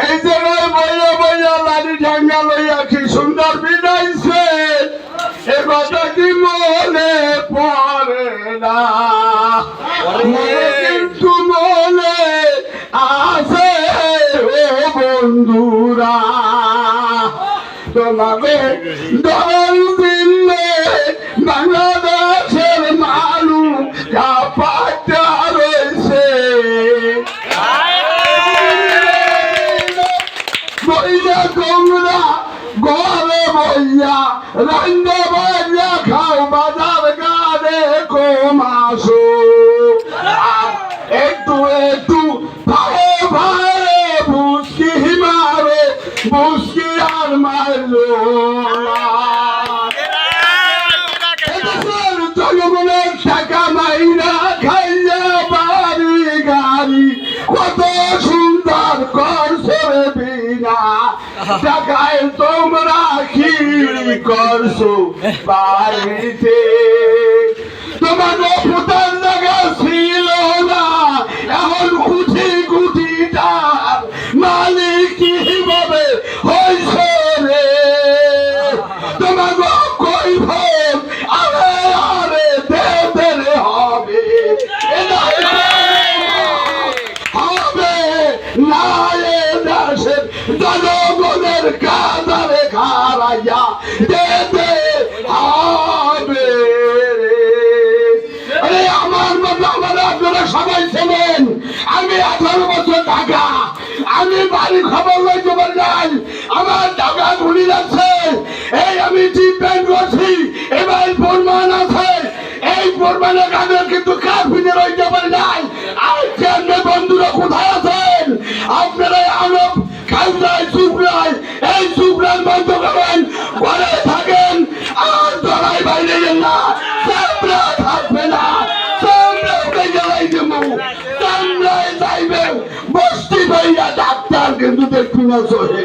এই জায়গায় বইয়া বইয়া লাড়ি ঢাঙ্গা লইয়া কি সুন্দর বিদাইছে এ কথা কি মনে পড়ে না? কিন্তু মনে আছে ও বন্ধুরা। তোমাকে দল দিলে বাংলাদেশের তোমরা গরে বইয়া রান্না বইয়া খাও বাজার গাড়ে কমাসো একটু একটু ভাই ভাই বুঝকি মারে বুঝকি আর মারলো। করছ বাড়িতে তোমার ফুটার জায়গা ছিল না এখন কুঠি কুটিটার মালিক কীভাবে হয়েছে রে তোমাকে কই আরে আরে দেবে রে হবে হবে না এ দেশের জনগণের কাদারে ঢাকা আমি বাড়ি খবর লইতে পারি নাই। আমার টাকা ঘুরি যাচ্ছে। এই আমি টিপ প্যান্ট করছি এবার প্রমাণ আছে। এই প্রমাণের কাজে কিন্তু কাজ ফিরে রইতে পারি নাই। আর কেমনে বন্ধুরা কোথায় আছেন? আপনারা আরব খাউদায় চুপড়ায় এই চুপড়ার বন্ধ করেন। ঘরে থাকেন ভাইয়া ডাক্তার কিন্তু সহে।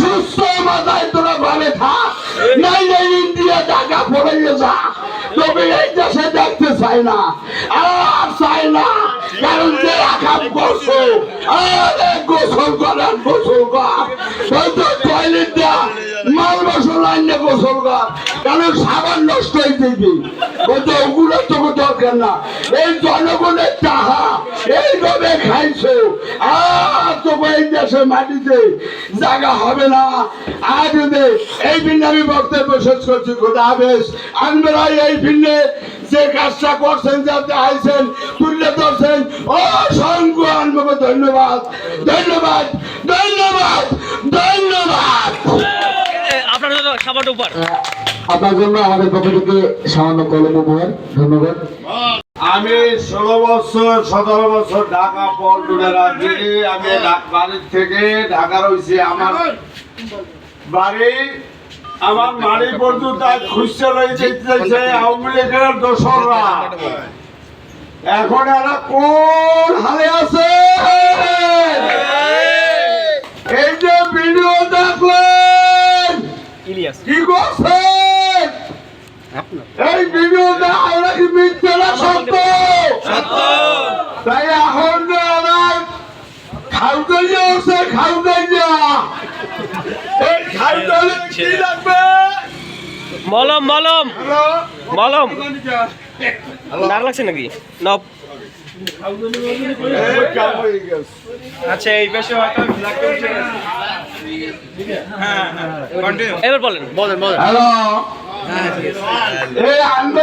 সুস্থ মাথায় তোরা থাক নাই নাই ইন্ডিয়া টাকা যা। তবে এই দেশে দেখতে চাই না, আর চাই না, কারণ যে আকাম করছ গোসল করার গোসল মাল মশলা আইনে গোসল কর, কারণ সাবান নষ্ট হয়ে যাবে ওগুলো তো না। এই জনগণের টাহা এইভাবে খাইছো। আর এই দেশের মাটিতে জায়গা হবে না। আর যদি এই ভিন্ন আমি বক্তব্য শেষ করছি। খোদা হাফেজ। এই ভিন্নে যে কাজটা করছেন যাতে আইছেন তুলে ধরছেন অসংখ্য আনবকে ধন্যবাদ। ধন্যবাদ ধন্যবাদ ধন্যবাদ। আপনার উপর আপনার জন্য আমাদের পক্ষ থেকে সামান্য কলম উপহার। ধন্যবাদ। আমি ষোলো বছর সতেরো বছর ঢাকা পল্টনের আছি আমি বাড়ির থেকে ঢাকা রয়েছি আমার বাড়ি আমার বাড়ি পর্যন্ত খুঁজতে রয়েছে আওয়ামী লীগের দোসররা। এখন এরা কোন হালে আছে? এই যে ভিডিও দেখলেন কি করছেন এই ভিডিওটা আমরা কি মিথ্যে না সত্য? তাই এখন আমার খাউদাইয়া আছে খাউদাইয়া এই খাউদাইয়া কি লাগবে? মলম মলম। মলম। ডাক লাগছে নাকি? নব। হয়ে আচ্ছা এই পেশে হয়তো এবার বলেন। হ্যালো? ஏ அன்பு